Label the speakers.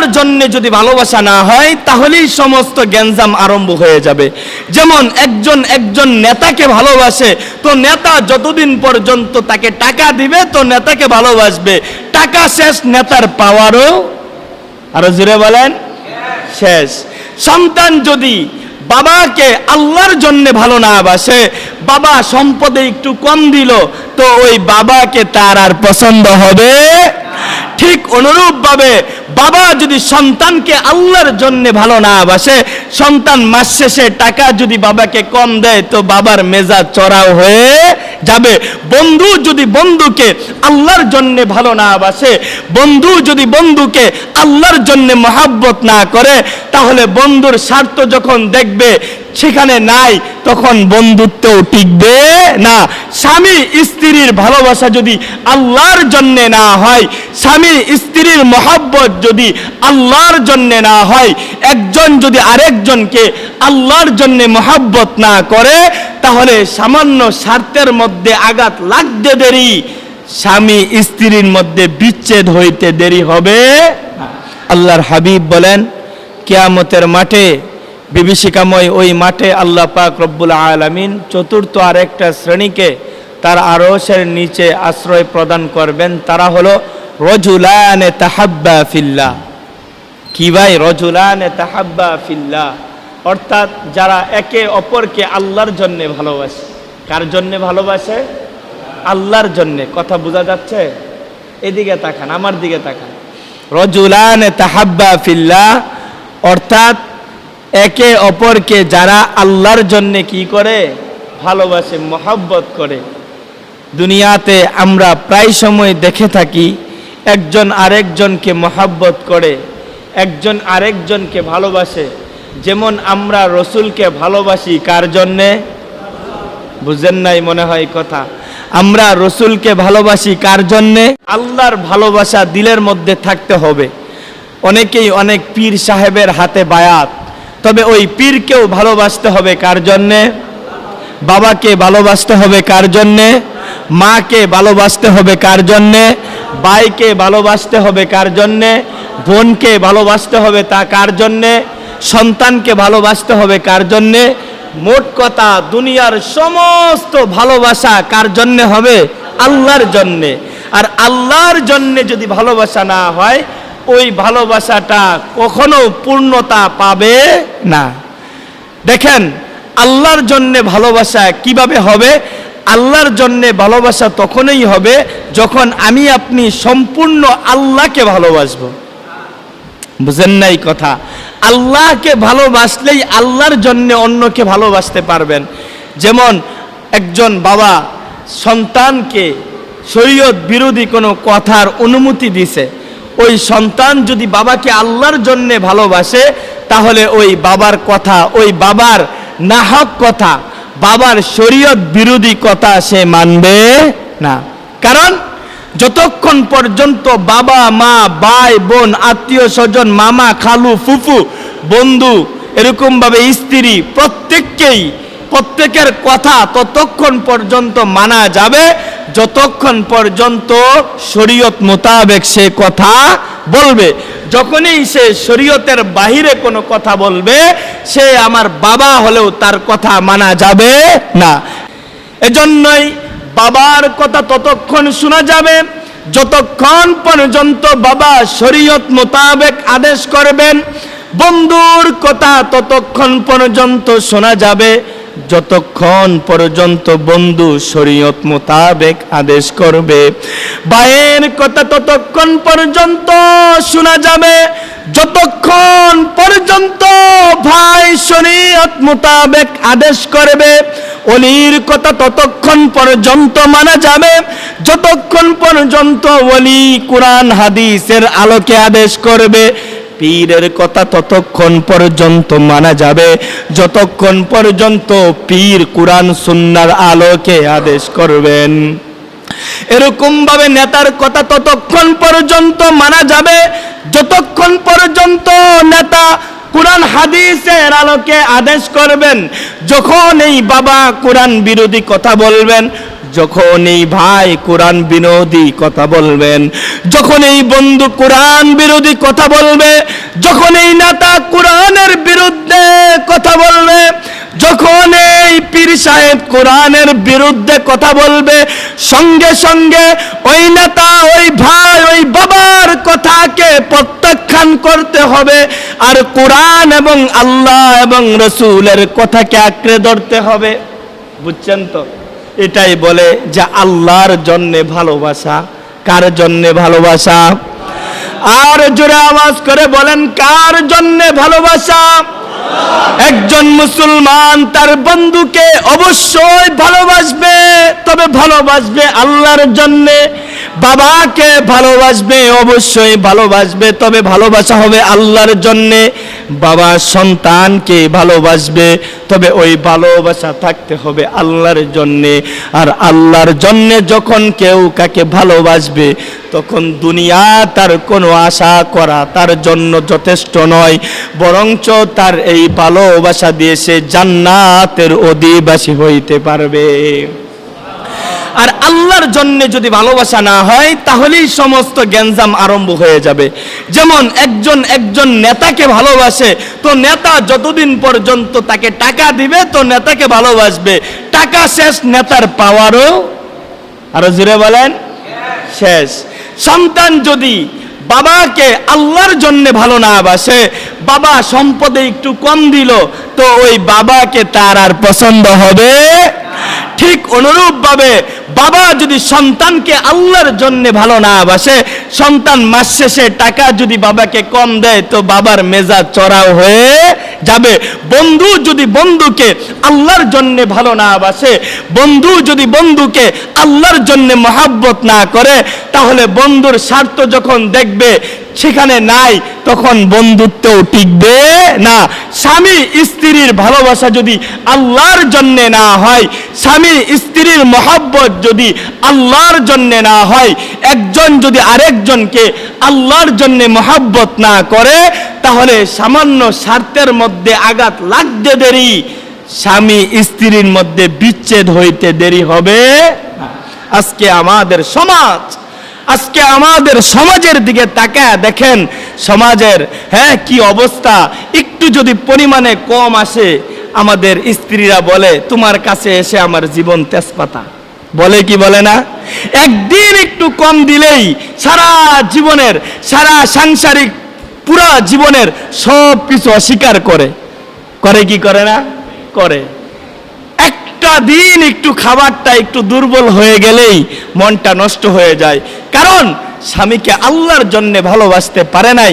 Speaker 1: আল্লাহর জন্য যদি ভালোবাসা না হয়, তাহলেই সমস্ত গ্যাঞ্জাম আরম্ভ হয়ে যাবে। যেমন একজন একজন নেতাকে ভালোবাসে, তো নেতা যতদিন পর্যন্ত তাকে টাকা দিবে, তো নেতাকে ভালোবাসবে। টাকা শেষ, নেতার পাওয়ারও আরও জুড়ে বলেন, শেষ। সন্তান যদি বাবাকে আল্লাহর জন্য ভালো না বাসে, বাবা সম্পদে একটু কম দিল, তো ওই বাবাকে তার আর পছন্দ হবে ঠিক অনুরূপভাবে বাবা যদি সন্তানকে আল্লাহর জন্য ভালো না বাসে, সন্তান মাস শেষে টাকা যদি বাবাকে কম দেয়, তো বাবার মেজাজ চড়াও হয়ে যাবে। বন্ধু যদি বন্ধুকে আল্লাহর জন্য ভালো না বাসে, বন্ধু যদি বন্ধুকে আল্লাহর জন্য মহাব্বত না করে, তাহলে বন্ধুর স্বার্থ যখন দেখবে সেখানে নাই, তখন বন্ধুত্বও টিকবে না। স্বামী স্ত্রীর ভালোবাসা যদি আল্লাহর জন্য না হয়, স্বামী স্ত্রীর মহাব্বত যদি আল্লাহর জন্য না হয়, একজন যদি আরেকজনকে আল্লাহর জন্য মহাব্বত না করে তাহলে সামান্য স্বার্থের মধ্যে আঘাত লাগতে দেরি, স্বামী স্ত্রীর মধ্যে বিচ্ছেদ হইতে দেরি হবে আল্লাহর হাবিব বলেন, কিয়ামতের মাঠে বিভীষিকাময় ওই মাঠে আল্লাহ পাক রব্বুল আলামিন চতুর্থ আরেকটা শ্রেণীকে তার আরসের নিচে আশ্রয় প্রদান করবেন। তারা হলো, রজুলানে তাহাব্বা ফিল্লাহ। কি ভাই? রজুলানে তাহাব্বা ফিল্লাহ। অর্থাৎ যারা একে অপরকে আল্লাহর জন্যে ভালোবাসে। কার জন্যে ভালোবাসে? আল্লাহর জন্যে। কথা বোঝা যাচ্ছে? এদিকে তাকান, আমার দিকে তাকান। রজুলানে তাহাব্বা ফিল্লা অর্থাৎ একে অপরকে যারা আল্লাহর জন্যে কি করে? ভালোবাসে, মহব্বত করে। দুনিয়াতে আমরা প্রায় সময় দেখে থাকি, একজন আরেকজনকে মহাব্বত করে, একজন আরেকজনকে ভালোবাসে। যেমন আমরা রসুলকে ভালোবাসি, কার জন্যে? বুঝেন নাই, মনে হয় কথা। আমরা রসুলকে ভালোবাসি, কার জন্যে? আল্লাহর ভালোবাসা দিলের মধ্যে থাকতে হবে। অনেকেই অনেক পীর সাহেবের হাতে বায়াত। তবে ওই পীরকেও ভালোবাসতে হবে, কার জন্যে? বাবাকে ভালোবাসতে হবে, কার জন্যে? মাকে ভালোবাসতে হবে, কার জন্যে? ভাইকে ভালোবাসতে হবে, কার জন্যে? বোনকে ভালোবাসতে হবে তা কার জন্যে? সন্তানকে ভালোবাসতে হবে। কার জন্যে? মোট কথা, দুনিয়ার সমস্ত ভালোবাসা কার জন্যে হবে? আল্লাহর জন্যে। আর আল্লাহর জন্যে যদি ভালোবাসা না হয়, ওই ভালোবাসাটা কখনো পূর্ণতা পাবে না। দেখেন, আল্লাহর জন্য ভালোবাসা কীভাবে হবে? আল্লাহর জন্য ভালোবাসা তখনই হবে যখন আমি আপনি সম্পূর্ণ আল্লাহকে ভালোবাসবো। বুঝেন নাই কথা? আল্লাহকে ভালোবাসলেই আল্লাহর জন্য অন্যকে ভালোবাসতে পারবেন। যেমন একজন বাবা সন্তানকে শরীয়ত বিরোধী কোনো কথার অনুমতি দিছে। ওই সন্তান যদি বাবাকে আল্লাহর জন্যে ভালোবাসে, তাহলে ওই বাবার কথা, ওই বাবার নাহক কথা, বাবার শরীয়ত বিরোধী কথা সে মানবে না। কারণ যতক্ষণ পর্যন্ত বাবা, মা, ভাই, বোন, আত্মীয় স্বজন, মামা, খালু, ফুফু, বন্ধু, এরকমভাবে স্ত্রী, প্রত্যেককেই, প্রত্যেকের কথা ততক্ষণ পর্যন্ত মানা যাবে, যতক্ষণ পর্যন্ত শরীয়ত মোতাবেক সে কথা বলবে। যখনই সে শরীয়তের বাহিরে কোনো কথা বলবে, সে আমার বাবা হলেও তার কথা মানা যাবে না। এজন্যই বাবার কথা ততক্ষণ শোনা যাবে। যতক্ষণ পর্যন্ত বাবা শরীয়ত মোতাবেক আদেশ করবেন, বন্ধুর কথা ততক্ষণ পর্যন্ত শোনা যাবে। যতক্ষণ পর্যন্ত বন্ধু শরীয়ত মোতাবেক আদেশ করবে ভাইয়ের কথা ততক্ষণ পর্যন্ত শোনা যাবে। যতক্ষণ পর্যন্ত ভাই শরীয়ত মোতাবেক আদেশ করবে অলির কথা ততক্ষণ পর্যন্ত মানা যাবে। যতক্ষণ পর্যন্ত অলি কোরআন, হাদিসের আলোকে আদেশ করবে, পীরের কথা ততক্ষণ পর্যন্ত মানা যাবে। যতক্ষণ পর্যন্ত পীর কোরআন, সুন্নার আলোকে আদেশ করবেন। এরকম ভাবে নেতার কথা ততক্ষণ পর্যন্ত মানা যাবে। যতক্ষণ পর্যন্ত নেতা কোরআন হাদিসের আলোকে আদেশ করবেন, যখন এই বাবা কোরআন বিরোধী কথা বলবেন, যখন এই ভাই কোরআন বিরোধী কথা বলবেন, যখন এই বন্ধু কোরআন বিরোধী কথা বলবে, যখন এই নেতা কোরআনের বিরুদ্ধে কথা বলবে, যখন পীর সাহেব কোরআনের বিরুদ্ধে কথা বলবে, সঙ্গে সঙ্গে ওই নেতা, ওই ভাই, ওই বাবার কথাকে প্রত্যাখ্যান করতে হবে আর কোরআন এবং আল্লাহ এবং রসুলের কথাকে আঁকড়ে ধরতে হবে। বুঝছেন তো? এটাই বলে যে আল্লাহর জন্যে ভালোবাসা। কার জন্যে ভালোবাসা? আর জোরে আওয়াজ করে বলেন, কার জন্যে ভালোবাসা? একজন মুসলমান তার বন্ধুকে অবশ্যই ভালোবাসবে তবে ভালোবাসবে আল্লাহর জন্যে। বাবাকে ভালোবাসবে, অবশ্যই ভালোবাসবে, তবে ভালোবাসা হবে আল্লাহর জন্যে। বাবা সন্তানকে ভালোবাসবে, তবে ওই ভালোবাসা থাকতে হবে আল্লাহর জন্যে। আর আল্লাহর জন্যে যখন কেউ কাকে ভালোবাসবে, তখন দুনিয়া তার কোনো আশা করা তার জন্য যথেষ্ট নয়, বরঞ্চ তার এই ভালোবাসা দিয়ে সে জান্নাতের অধিবাসী হইতে পারবে। আর আল্লাহর জন্য যদি ভালোবাসা না হয়, তাহলেই সমস্ত গ্যাঞ্জাম আরম্ভ হয়ে যাবে। যেমন একজন একজন নেতাকে ভালোবাসে, তো নেতা যতদিন পর্যন্ত তাকে টাকা দিবে, তো নেতাকে ভালোবাসবে। টাকা শেষ, নেতার পাওয়ারও আরও জুড়ে বলেন, শেষ। সন্তান যদি বাবাকে আল্লাহর জন্য ভালো না বাসে, বাবা সম্পদে একটু কম দিল, তো ওই বাবাকে তার আর পছন্দ হবে ঠিক অনুরূপ ভাবে বাবা যদি সন্তানকে আল্লাহর জন্য ভালো না বাসে, সন্তান মাস শেষে টাকা যদি বাবাকে কম দেয়, তো বাবার মেজাজ চড়াও হয়ে যাবে। বন্ধু যদি বন্ধুকে আল্লাহর জন্য ভালো না বাসে, বন্ধু যদি বন্ধুকে আল্লাহর জন্য মহাব্বত না করে, তাহলে বন্ধুর স্বার্থ যখন দেখবে সেখানে নাই, তখন বন্ধুত্বও টিকবে না। স্বামী স্ত্রীর ভালোবাসা যদি আল্লাহর জন্যে না হয়, স্বামী স্ত্রীর মহাব্বত যদি আল্লাহর জন্যে না হয়, একজন যদি আরেকজনকে আল্লাহর জন্যে মহাব্বত না করে, তাহলে সামান্য স্বার্থের মধ্যে আঘাত লাগতে দেরি। স্বামী স্ত্রীর মধ্যে বিচ্ছেদ হইতে দেরি হবে আজকে আমাদের সমাজ আজকে আমাদের সমাজের দিকে তাকায় দেখেন, সমাজের হ্যাঁ কি অবস্থা? একটু যদি পরিমাণে কম আসে, আমাদের স্ত্রীরা বলে, তোমার কাছে এসে আমার জীবন তেজপাতা। বলে কি বলে না? একদিন একটু কম দিলেই সারা জীবনের, সারা সাংসারিক, পুরা জীবনের সব কিছু অস্বীকার করে। করে কি করে না? করে। একটা দিন একটু খাবারটা একটু দুর্বল হয়ে গেলেই মনটা নষ্ট হয়ে যায়। কারণ স্বামীকে আল্লাহর জন্য ভালোবাসতে পারে নাই।